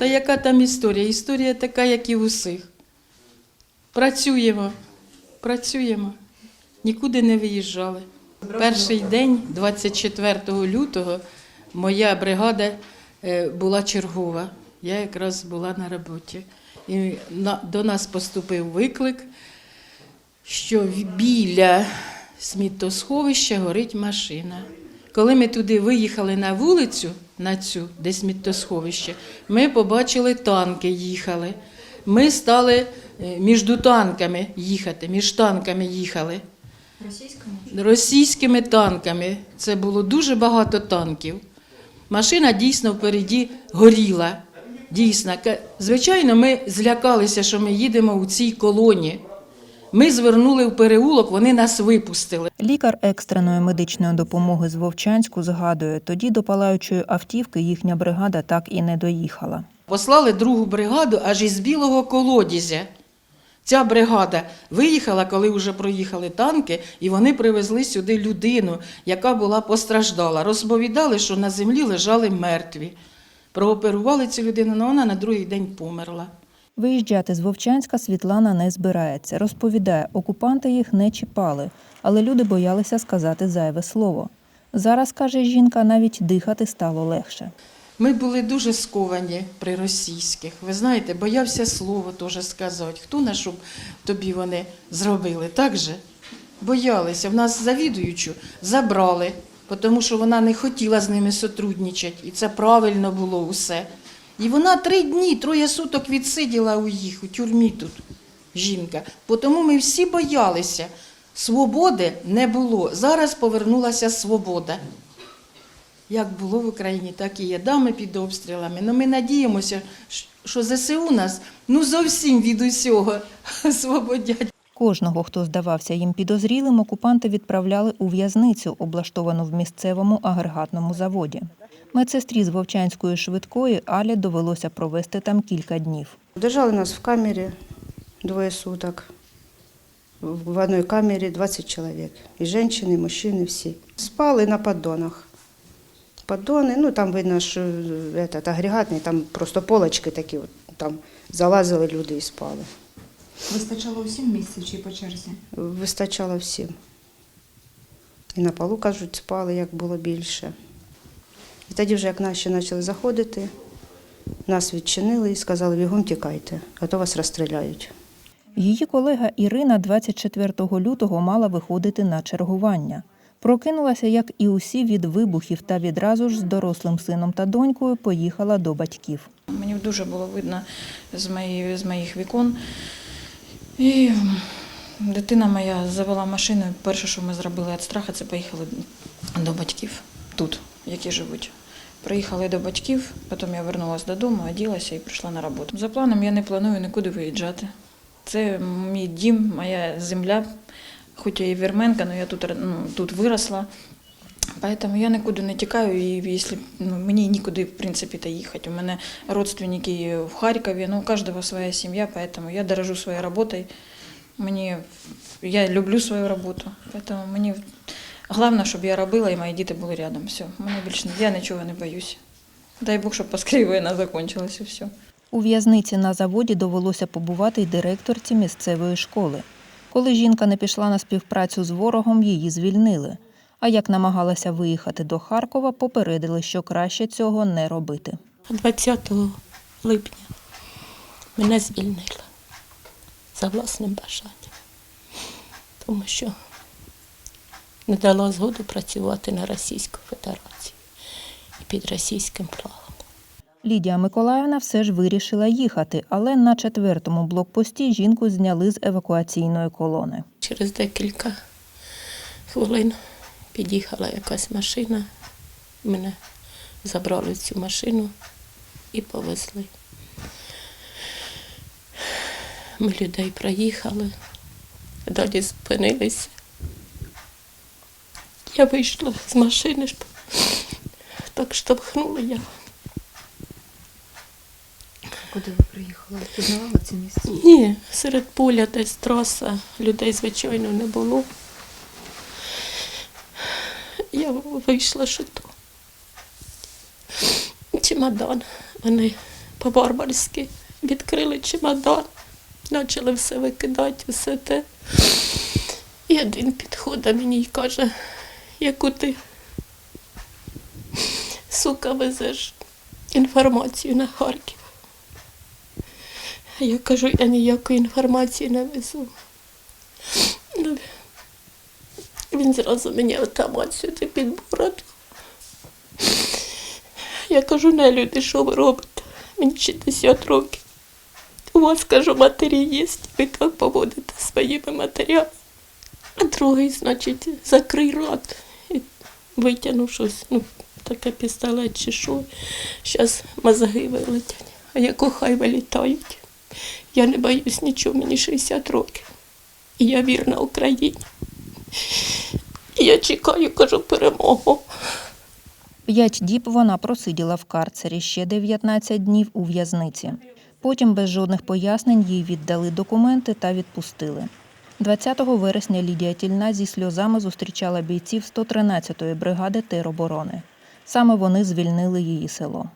Та яка там історія? Історія така, як і в усіх. Працюємо, працюємо, нікуди не виїжджали. Перший день, 24 лютого, моя бригада е, була чергова. Я якраз була на роботі. І до нас поступив виклик, що біля сміттосховища горить машина. Коли ми туди виїхали на вулицю, на цю, де сміттосховище, ми побачили танки їхали. Ми стали е, між танками їхати, між танками їхали. Російському? Російськими танками. Це було дуже багато танків. Машина дійсно впереді горіла. Дійсно. Звичайно, ми злякалися, що ми їдемо у цій колоні. Ми звернули в переулок, вони нас випустили. Лікар екстреної медичної допомоги з Вовчанську згадує, тоді до палаючої автівки їхня бригада так і не доїхала. Послали другу бригаду аж із білого колодязя. Ця бригада виїхала, коли вже проїхали танки, і вони привезли сюди людину, яка була постраждала. Розповідали, що на землі лежали мертві. Прооперували цю людину, але вона на другий день померла. Виїжджати з Вовчанська Світлана не збирається. Розповідає, окупанти їх не чіпали, але люди боялися сказати зайве слово. Зараз, каже жінка, навіть дихати стало легше. Ми були дуже сковані при російських. Ви знаєте, боявся слово теж сказати. Хто на що тобі вони зробили? Так же? Боялися. В нас завідуючу забрали, тому що вона не хотіла з ними сотрудничати. І це правильно було усе. І вона три дні, троє суток відсиділа у їх, у тюрмі тут, жінка. Тому ми всі боялися. Свободи не було. Зараз повернулася свобода. Як було в Україні, так і є. Да, під обстрілами. Ну ми надіємося, що ЗСУ нас ну зовсім від усього освободять. Кожного, хто здавався їм підозрілим, окупанти відправляли у в'язницю, облаштовану в місцевому агрегатному заводі. Медсестрі з Вовчанської швидкої Алі довелося провести там кілька днів. Держали нас в камере двое суток. В одной камере 20 человек. И женщины, и мужчины все. Спали на поддонах. Поддоны, ну там видно, що этот, агрегатний, там просто полочки такі, от, там залазили люди і спали. Вистачало усім місця чи по черзі? Вистачало всім. І на полу, кажуть, спали, як було більше. І тоді вже, як наші почали заходити, нас відчинили і сказали, бігом тікайте, а то вас розстріляють. Її колега Ірина 24 лютого мала виходити на чергування. Прокинулася, як і усі, від вибухів та відразу ж з дорослим сином та донькою поїхала до батьків. Мені дуже було видно з, мої, з моїх вікон. І дитина моя завела машину. Перше, що ми зробили від страху, це поїхали до батьків тут, які живуть. Приїхали до батьків, потім я вернулася додому, оділася і прийшла на роботу. За планом я не планую нікуди виїжджати. Це мій дім, моя земля, хоч я і вірменка, але я тут, ну, тут виросла. Поэтому я нікуди не тікаю, і якщо ну, мені нікуди в принципі та їхати. У мене родственники в Харкові, ну у кожного своя сім'я, поэтому я дорожу своєю роботою. Мені я люблю свою роботу, поэтому мені головне, щоб я робила і мої діти були рядом. Все, мене більше я нічого не боюся. Дай Бог, щоб поскорее війна закінчилася все. У в'язниці на заводі довелося побувати й директорці місцевої школи. Коли жінка не пішла на співпрацю з ворогом, її звільнили. А як намагалася виїхати до Харкова, попередили, що краще цього не робити. 20 липня мене звільнили за власним бажанням, тому що не дала згоду працювати на Російську Федерацію і під російським флагом. Лідія Миколаївна все ж вирішила їхати, але на четвертому блокпості жінку зняли з евакуаційної колони. Через декілька хвилин під'їхала якась машина, мене забрали в цю машину і повезли. Ми людей проїхали, далі зупинилися. Я вийшла з машини, так штовхнули я. Куди ви приїхали? Пізнавали це місце? Ні, серед поля десь траса, людей, звичайно, не було. Я вийшла, що то. Чемодан. Вони по-барбарськи. Відкрили чемодан, почали все викидати, все те. І один підходить мені і каже, яку ти сука везеш інформацію на Харків. Я кажу, я ніякої інформації не везу. Ну, він зразу мені автомат сюди під бороду. Я кажу, не люди, що ви робите? Мені 60 років. У вас, кажу, матері є, ви так поводите своїми матерями. А другий, значить, закрий рот. Витягнув щось, ну, таке пістолет чи що. Зараз мозги вилетять, а як хай вилітають. Я не боюсь нічого, мені 60 років. І я вірна Україні. І я чекаю, кажу, перемогу. П'ять діб вона просиділа в карцері, ще 19 днів у в'язниці. Потім без жодних пояснень їй віддали документи та відпустили. 20 вересня Лідія Тільна зі сльозами зустрічала бійців 113-ї бригади тероборони. Саме вони звільнили її село.